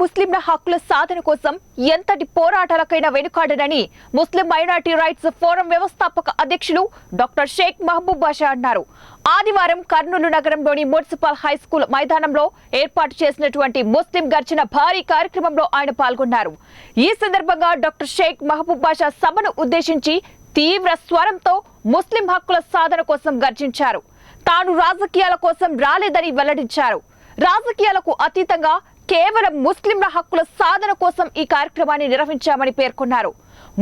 ముస్లింల హక్కుల సాధన కోసం ఎంతటి పోరాటాలకైనా వెనుకాడనని ముస్లిం మైనార్టీ రైట్స్ ఫోరం వ్యవస్థాపక అధ్యక్షులు డాక్టర్ షేక్ మహబూబ్ బాషా అన్నారు. ఆదివారం కర్నూలు నగరంలోని మున్సిపల్ హై స్కూల్ మైదానంలో ఏర్పాటు చేసినటువంటి ముస్లిం గర్జన భారీ కార్యక్రమంలో ఆయన పాల్గొన్నారు. ఈ సందర్భంగా డాక్టర్ షేక్ మహబూబ్ బాషా సభను ఉద్దేశించి తీవ్ర స్వరంతో ముస్లిం హక్కుల సాధన కోసం గర్జించారు తాను రాజకీయాల కోసం రాలేదని వెల్లడించారు. రాజకీయాలకు అతీతంగా కేవలం ముస్లింల హక్కుల సాధన కోసం ఈ కార్యక్రమాన్ని నిర్వహించామని పేర్కొన్నారు.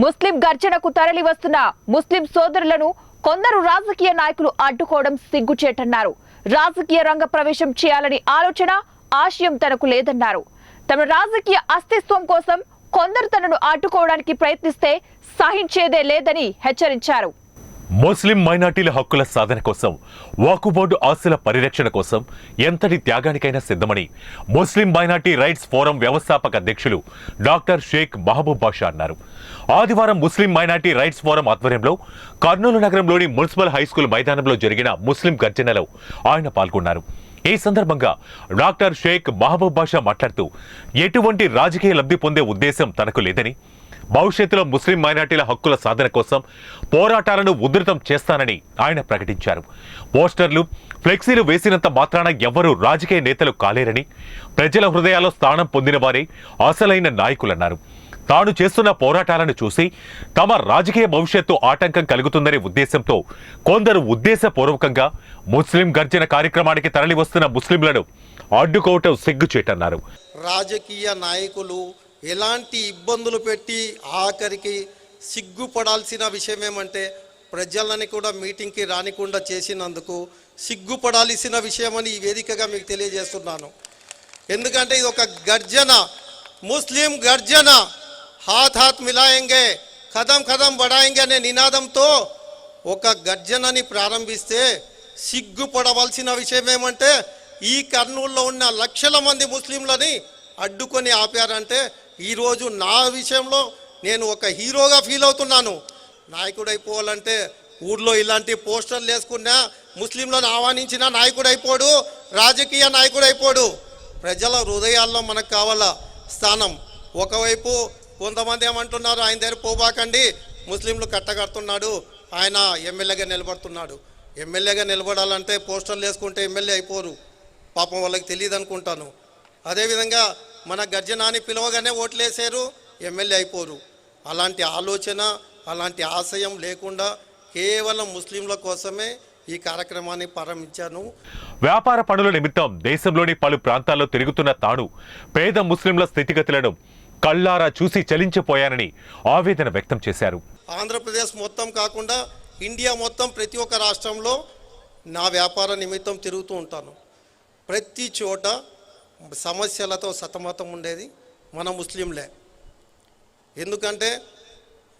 ముస్లిం గర్జనకు తరలి వస్తున్న ముస్లిం సోదరులను కొందరు రాజకీయ నాయకులు అడ్డుకోవడం సిగ్గుచేటన్నారు. రాజకీయ రంగ ప్రవేశం చేయాలని ఆలోచన ఆశయం తనకు లేదన్నారు. తమ రాజకీయ అస్తిత్వం కోసం కొందరు తనను అడ్డుకోవడానికి ప్రయత్నిస్తే సహించేదే లేదని హెచ్చరించారు. ముస్లిం మైనార్టీల హక్కుల సాధన కోసం వాకు బోర్డు ఆస్తుల పరిరక్షణ కోసం ఎంతటి త్యాగానికైనా సిద్ధమని ముస్లిం మైనార్టీ రైట్స్ ఫోరం వ్యవస్థాపక అధ్యక్షులు డాక్టర్ షేక్ మహబూబ్ బాషా అన్నారు. ఆదివారం ముస్లిం మైనార్టీ రైట్స్ ఫోరం ఆధ్వర్యంలో కర్నూలు నగరంలోని మున్సిపల్ హైస్కూల్ మైదానంలో జరిగిన ముస్లిం గర్జనలో ఆయన పాల్గొన్నారు. ఈ సందర్భంగా డాక్టర్ షేక్ మహబూబ్ బాషా మాట్లాడుతూ ఎటువంటి రాజకీయ లబ్ధి పొందే ఉద్దేశం తనకు లేదని భవిష్యత్తులో ముస్లిం మైనార్టీల హక్కుల సాధన కోసం పోరాటాలను ఉధృతం చేస్తానని ఆయన ప్రకటించారు. పోస్టర్లు ఫ్లెక్సీలు వేసినంత మాత్రాన ఎవ్వరూ రాజకీయ నేతలు కాలేరని ప్రజల హృదయాల్లో స్థానం పొందిన వారే అసలైన నాయకులన్నారు. తాను చేస్తున్న పోరాటాలను చూసి తమ రాజకీయ భవిష్యత్తు ఆటంకం కలుగుతుందనే ఉద్దేశంతో కొందరు ఉద్దేశపూర్వకంగా ముస్లిం గర్జన కార్యక్రమానికి తరలివస్తున్న ముస్లింలను అడ్డుకోవటం సిగ్గుచేటన్నారు. రాజకీయ నాయకులు ఎలాంటి ఇబ్బందులు పెట్టి ఆఖరికి సిగ్గుపడాల్సిన విషయం ఏమంటే ప్రజలని కూడా మీటింగ్కి రానికుండా చేసినందుకు సిగ్గుపడాల్సిన విషయమని ఈ వేదికగా మీకు తెలియజేస్తున్నాను. ఎందుకంటే ఇది ఒక గర్జన ముస్లిం గర్జన. హాత్ హాత్ మిలాయంగే కదం కదం బడాయింగే అనే నినాదంతో ఒక గర్జనని ప్రారంభిస్తే సిగ్గుపడవలసిన విషయం ఏమంటే ఈ కర్నూలులో ఉన్న లక్షల మంది ముస్లింలని అడ్డుకొని ఆపారంటే ఈరోజు నా విషయంలో నేను ఒక హీరోగా ఫీల్ అవుతున్నాను. నాయకుడు అయిపోవాలంటే ఊర్లో ఇలాంటి పోస్టర్లు వేసుకున్నా ముస్లింలను ఆహ్వానించిన నాయకుడు అయిపోడు రాజకీయ నాయకుడు అయిపోడు ప్రజల హృదయాల్లో మనకు కావాల స్థానం. ఒకవైపు కొంతమంది ఏమంటున్నారు ఆయన దగ్గర పోబాకండి. ముస్లింలు కట్టగడుతున్నాడు. ఆయన ఎమ్మెల్యేగా నిలబడుతున్నాడు. ఎమ్మెల్యేగా నిలబడాలంటే పోస్టర్లు వేసుకుంటే ఎమ్మెల్యే అయిపోరు. పాపం వాళ్ళకి తెలియదు అనుకుంటాను అదేవిధంగా మన గర్జనాన్ని పిలవగానే ఓట్లేసారు ఎమ్మెల్యే అయిపోరు. అలాంటి ఆలోచన అలాంటి ఆశయం లేకుండా కేవలం ముస్లింల కోసమే ఈ కార్యక్రమాన్ని ప్రారంభించాను. వ్యాపార పనుల నిమిత్తం దేశంలోని పలు ప్రాంతాల్లో తిరుగుతున్న తాను పేద ముస్లింల స్థితిగతులను కళ్ళారా చూసి చలించిపోయానని ఆవేదన వ్యక్తం చేశారు. ఆంధ్రప్రదేశ్ మొత్తం కాకుండా ఇండియా మొత్తం ప్రతి ఒక్క రాష్ట్రంలో నా వ్యాపార నిమిత్తం తిరుగుతూ ఉంటాను. ప్రతి చోట సమస్యలతో సతమతం ఉండేది మన ముస్లింలే. ఎందుకంటే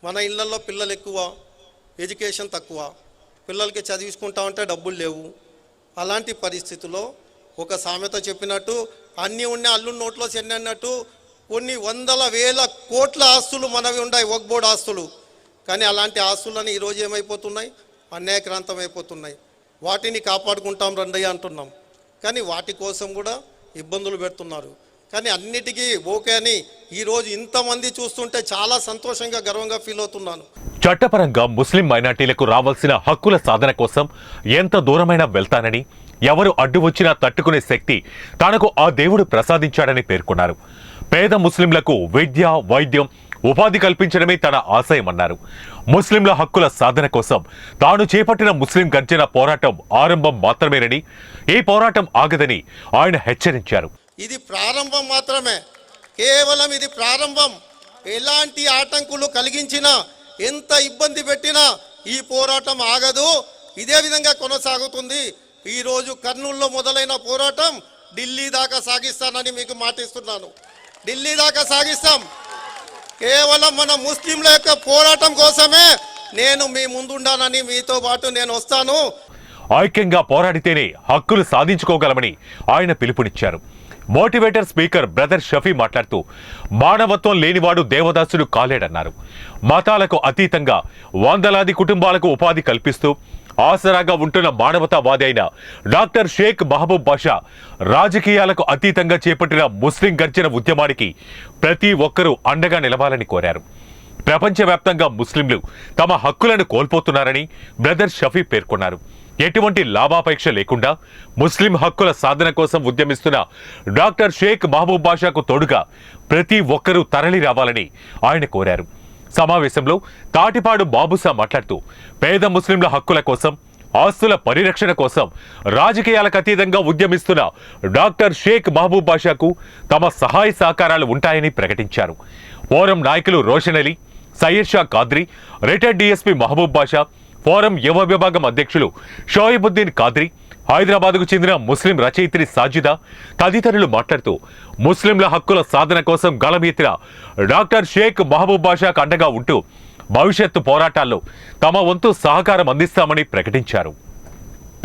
మన ఇళ్ళల్లో పిల్లలు ఎక్కువ ఎడ్యుకేషన్ తక్కువ పిల్లలకి చదివించుకుంటా ఉంటే డబ్బులు లేవు. అలాంటి పరిస్థితుల్లో ఒక సామెత చెప్పినట్టు అన్నీ ఉన్న అల్లు నోట్లో చెన్ని అన్నట్టు కొన్ని వందల వేల కోట్ల ఆస్తులు మనవి ఉన్నాయి ఒక్బోర్డ్ ఆస్తులు. కానీ అలాంటి ఆస్తులని ఈరోజు ఏమైపోతున్నాయి? అన్యాయక్రాంతం అయిపోతున్నాయి వాటిని కాపాడుకుంటాం రండయ్య అంటున్నాం. కానీ వాటి కోసం కూడా ఇబ్బందులు పెడుతున్నారు. కానీ అన్నిటికీ ఓకే అని ఈరోజు ఇంతమంది చూస్తుంటే చాలా సంతోషంగా గర్వంగా ఫీల్ అవుతున్నాను. చట్టపరంగా ముస్లిం మైనార్టీలకు రావాల్సిన హక్కుల సాధన కోసం ఎంత దూరమైనా వెళ్తానని ఎవరు అడ్డు వచ్చినా తట్టుకునే శక్తి తనకు ఆ దేవుడు ప్రసాదించాడని పేర్కొన్నారు. పేద ముస్లింలకు విద్య వైద్యం ఉపాధి కల్పించడమే తన ఆశయమన్నారు. ముస్లింల హక్కుల సాధన కోసం తాను చేపట్టిన ముస్లిం గర్జన పోరాటం ఆరంభం మాత్రమేనని ఈ పోరాటం ఆగదని ఆయన హెచ్చరించారు. ఇది ప్రారంభం మాత్రమే. కేవలం ఇది ప్రారంభం. ఎలాంటి ఆటంకులు కలిగించినా ఎంత ఇబ్బంది పెట్టినా ఈ పోరాటం ఆగదు. ఇదే విధంగా కొనసాగుతుంది. ఈరోజు కర్నూలులో మొదలైన పోరాటం ఢిల్లీ దాకా సాగిస్తానని మీకు మాటిస్తున్నాను. ఢిల్లీ దాకా సాగిస్తాం. కేవలం మన ముస్లింల యొక్క పోరాటం కోసమే నేను మీ ముందుండానని మీతో పాటు నేను వస్తాను. ఐక్యంగా పోరాడితేనే హక్కులు సాధించుకోగలమని ఆయన పిలుపునిచ్చారు. మోటివేటర్ స్పీకర్ బ్రదర్ షఫీ మాట్లాడుతూ మానవత్వం లేనివాడు దేవదాసుడు కాలేడన్నారు. మతాలకు అతీతంగా వందలాది కుటుంబాలకు ఉపాధి కల్పిస్తూ ఆసరాగా ఉంటున్న మానవతావాది అయిన డాక్టర్ షేక్ మహబూబ్ బాషా రాజకీయాలకు అతీతంగా చేపట్టిన ముస్లిం గర్జన ఉద్యమానికి ప్రతి ఒక్కరూ అండగా నిలవాలని కోరారు. ప్రపంచవ్యాప్తంగా ముస్లింలు తమ హక్కులను కోల్పోతున్నారని బ్రదర్ షఫీ పేర్కొన్నారు. ఎటువంటి లాభాపేక్ష లేకుండా ముస్లిం హక్కుల సాధన కోసం ఉద్యమిస్తున్న డాక్టర్ షేక్ మహబూబ్ బాషాకు తోడుగా ప్రతి ఒక్కరూ తరలి రావాలని ఆయన కోరారు. సమావేశంలో తాటిపాడు బాబుసా మాట్లాడుతూ పేద ముస్లింల హక్కుల కోసం ఆస్తుల పరిరక్షణ కోసం రాజకీయాలకు అతీతంగా ఉద్యమిస్తున్న డాక్టర్ షేక్ మహబూబ్ బాషాకు తమ సహాయ సహకారాలు ఉంటాయని ప్రకటించారు. ఫోరం నాయకులు Roshan Ali Syed Shah Qadri retired DSP Mahaboob Basha forum యువ విభాగం అధ్యక్షులు షోయిబుద్దీన్ కాద్రి హైదరాబాద్కు చెందిన ముస్లిం రచయిత్రి సాజిదా తదితరులు మాట్లాడుతూ ముస్లింల హక్కుల సాధన కోసం గళమెత్తిన డాక్టర్ షేక్ మహబూబ్ బాషాకు అండగా ఉంటూ భవిష్యత్తు పోరాటాల్లో తమ వంతు సహకారం అందిస్తామని ప్రకటించారు.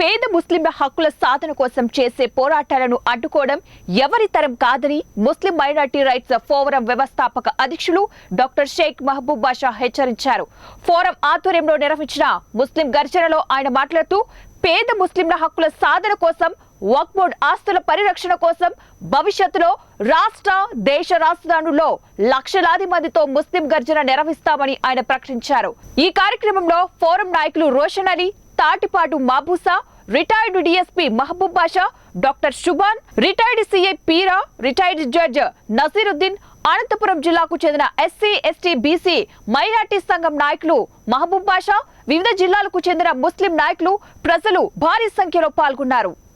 పేద ముస్లింల హక్కుల సాధన కోసం చేసే పోరాటాలను అడ్డుకోవడం ఎవరి తరం కాదని ముస్లిం మైనార్టీ రైట్స్ ఫోరం వ్యవస్థాపక అధ్యక్షులు డాక్టర్ షేక్ మహబూబ్ బాషా హెచ్చరించారు. ఫోరం ఆధ్వర్యంలో నిర్వహించిన ముస్లిం గర్జనలో ఆయన మాట్లాడుతూ పేద ముస్లింల హక్కుల సాధన కోసం వక్ఫ్ బోర్డ్ ఆస్తుల పరిరక్షణ కోసం భవిష్యత్తులో రాష్ట్ర దేశ రాజధానుల్లో లక్షలాది మందితో ముస్లిం గర్జన నిర్వహిస్తామని ఆయన ప్రకటించారు. ఈ కార్యక్రమంలో ఫోరం నాయకులు Roshan Ali Tatipatu Mabusa retired DSP Mahaboob Basha doctor Subhan retired CI Peera retired judge Nasiruddin Anantapuram జిల్లాకు చెందిన ఎస్సీ ఎస్టీ బీసీ మైనార్టీ సంఘం నాయకులు మహబూబ్ బాషా వివిధ జిల్లాలకు చెందిన ముస్లిం నాయకులు ప్రజలు భారీ సంఖ్యలో పాల్గొన్నారు.